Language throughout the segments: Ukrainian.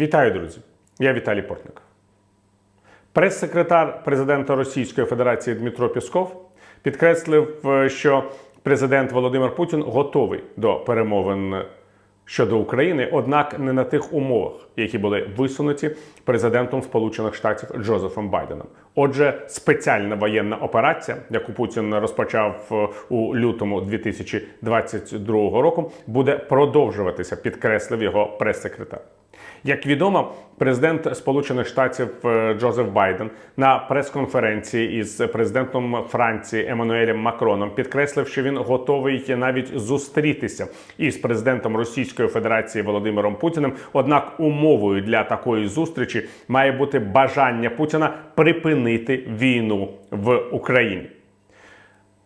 Вітаю, друзі! Я Віталій Портников. Прес-секретар президента Російської Федерації Дмитро Пісков підкреслив, е, що президент Володимир Путін готовий до перемовин щодо України, однак не на тих умовах, які були висунуті президентом Сполучених Штатів Джозефом Байденом. Отже, спеціальна воєнна операція, яку Путін розпочав е, у лютому 2022 року, буде продовжуватися, підкреслив його прес-секретар. Як відомо, президент Сполучених Штатів е, Джозеф Байден на прес-конференції із президентом Франції Еммануелем Макроном підкреслив, що він готовий навіть зустрітися із президентом Російської Федерації Володимиром Путіним. Однак умовою для такої зустрічі має бути бажання Путіна припинити війну в Україні.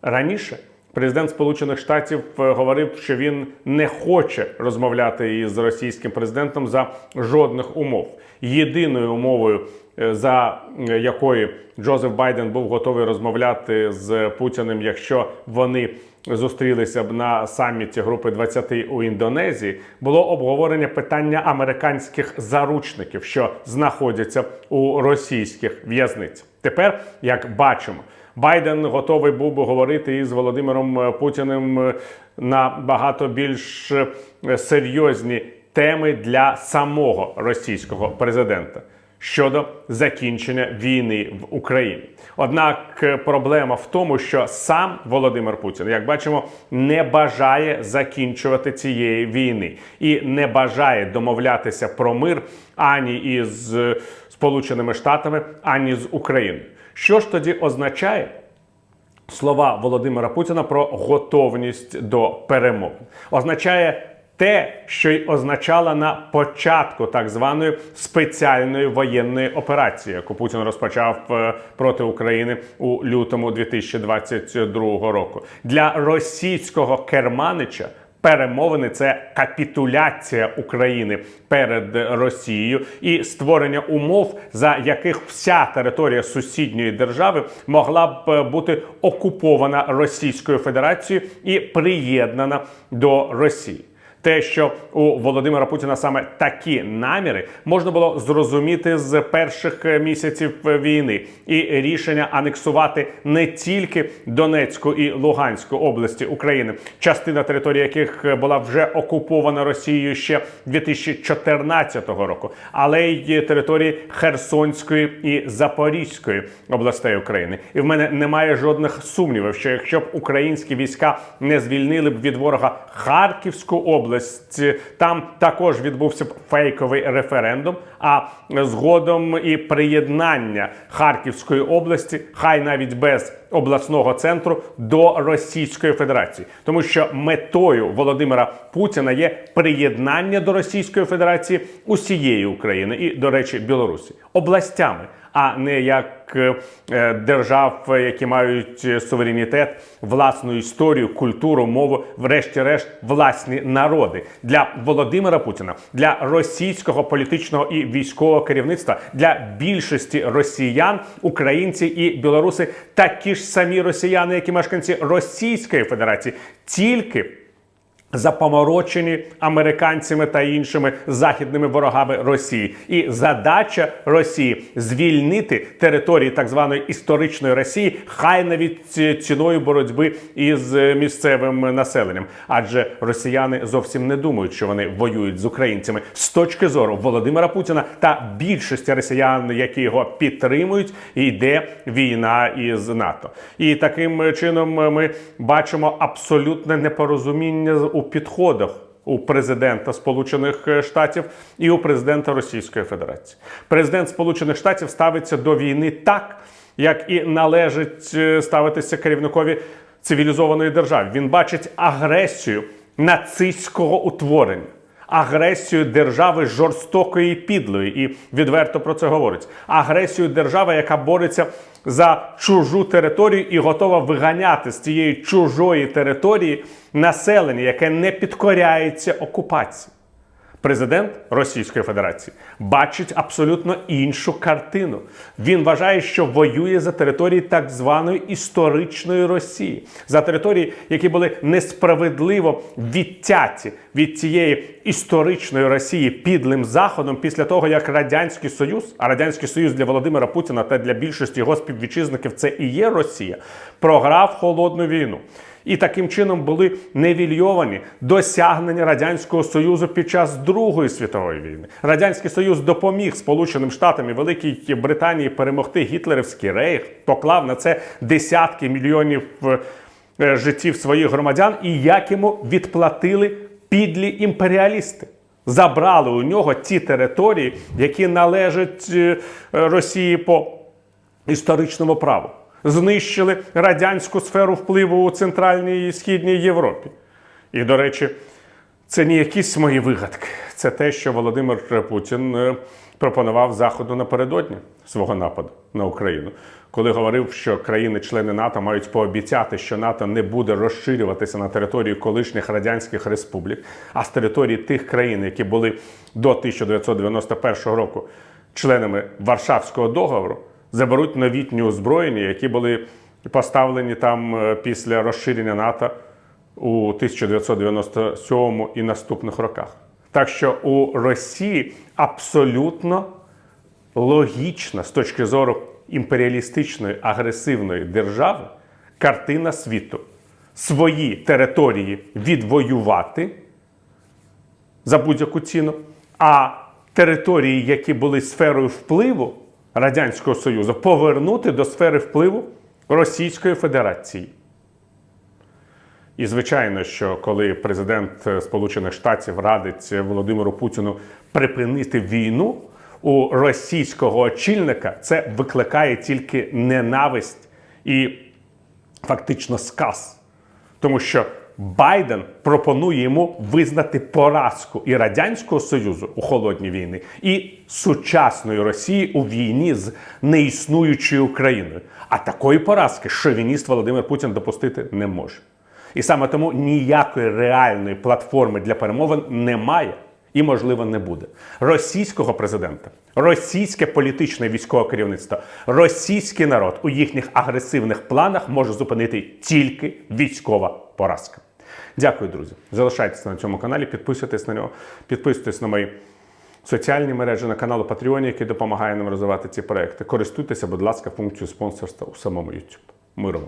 Раніше президент Сполучених Штатів е, говорив, що він не хоче розмовляти із російським президентом за жодних умов. Єдиною умовою, е, за е, якою Джозеф Байден був готовий розмовляти з Путіним, якщо вони зустрілися б на саміті групи 20 у Індонезії, було обговорення питання американських заручників, що знаходяться у російських в'язницях. Тепер, як бачимо, Байден готовий був би говорити із Володимиром е, Путіним е, на багато більш е, серйозні теми для самого російського президента щодо закінчення війни в Україні. Однак проблема в тому, що сам Володимир Путін, як бачимо, не бажає закінчувати цієї війни і не бажає домовлятися про мир ані із Сполученими Штатами, ані з Україною. Що ж тоді означає? Слова Володимира Путіна про готовність до перемовин означає те, що й означало на початку так званої спеціальної воєнної операції, яку Путін розпочав е, проти України у лютому 2022 року. Для російського керманича. Перемовини це капітуляція України перед Росією і створення умов, за яких вся територія сусідньої держави могла б е, бути окупована Російською Федерацією і приєднана до Росії. Те, що у Володимира Путіна саме такі наміри можна було зрозуміти з перших місяців війни, і рішення анексувати не тільки Донецьку і Луганську області України, частина території яких була вже окупована Росією ще 2014 року, але й території Херсонської і Запорізької областей України. І в мене немає жодних сумнівів, що якщо б українські війська не звільнили б від ворога Харківську область, там також відбувся фейковий референдум. А згодом і приєднання Харківської області, хай навіть без обласного центру, до Російської Федерації, тому що метою Володимира Путіна є приєднання до Російської Федерації усієї України і, до речі, Білорусі областями, а не як е, держав, які мають суверенітет, власну історію, культуру, мову, врешті-решт, власні народи. Для Володимира Путіна, для російського політичного і військового керівництва, для більшості росіян, українці і білоруси, такі ж самі росіяни, як і мешканці Російської Федерації, тільки запоморочені американцями та іншими західними ворогами Росії, і задача Росії звільнити території так званої історичної Росії, хай навіть ціною боротьби із місцевим населенням. Адже росіяни зовсім не думають, що вони воюють з українцями з точки зору Володимира Путіна та більшості росіян, які його підтримують, йде війна із НАТО. І таким чином ми бачимо абсолютне непорозуміння у підходах у президента Сполучених Штатів і у президента Російської Федерації. Президент Сполучених Штатів ставиться до війни так, як і належить е, ставитися керівникові цивілізованої держави. Він бачить агресію нацистського утворення. Агресію держави жорстокої і підлої, і відверто про це говорить. Агресію держави, яка бореться за чужу територію і готова виганяти з цієї чужої території населення, яке не підкоряється окупації. Президент Російської Федерації бачить абсолютно іншу картину. Він вважає, що воює за території так званої історичної Росії, за території, які були несправедливо відтяті від цієї історичної Росії підлим заходом після того, як радянський союз, а радянський союз для Володимира Путіна та для більшості його співвітчизників це і є Росія, програв холодну війну. І таким чином були невільйовані досягнення радянського союзу під час Другої світової війни. Радянський Союз допоміг Сполученим Штатам і Великій Британії перемогти гітлерівський рейх, поклав на це десятки мільйонів е, життів своїх громадян, і як йому відплатили підлі імперіалісти. Забрали у нього ті території, які належать е, Росії по історичному праву знищили радянську сферу впливу у Центральній і Східній Європі. І, до речі, це не якісь мої вигадки. Це те, що Володимир Путін е, пропонував Заходу напередодні свого нападу на Україну, коли говорив, що країни-члени НАТО мають пообіцяти, що НАТО не буде розширюватися на території колишніх радянських республік, а з території тих країн, які були до 1991 року членами Варшавського договору, заберуть новітні озброєння, які були поставлені там е, після розширення НАТО у 1997 і наступних роках. Так що у Росії абсолютно логічна з точки зору імперіалістичної агресивної держави картина світу. Свої території відвоювати за будь-яку ціну, а території, які були сферою впливу Радянського Союзу, повернути до сфери впливу Російської Федерації. І звичайно, що коли президент Сполучених Штатів радить Володимиру Путіну припинити війну у російського очільника, це викликає тільки ненависть і фактично сказ. Тому що Байден пропонує йому визнати поразку і Радянського Союзу у холодній війни, і сучасної Росії у війні з неіснуючою Україною. А такої поразки шовініст Володимир Путін допустити не може. І саме тому ніякої реальної платформи для перемовин немає і, можливо, не буде. Російського президента, російське політичне військове керівництво, російський народ у їхніх агресивних планах може зупинити тільки військова поразка. Дякую, друзі. Залишайтеся на цьому каналі, підписуйтесь на нього, підписуйтесь на мої соціальні мережі, на канал Patreon, який допомагає нам розвивати ці проекти. Користуйтеся, будь ласка, функцією спонсорства у самому YouTube. Миру!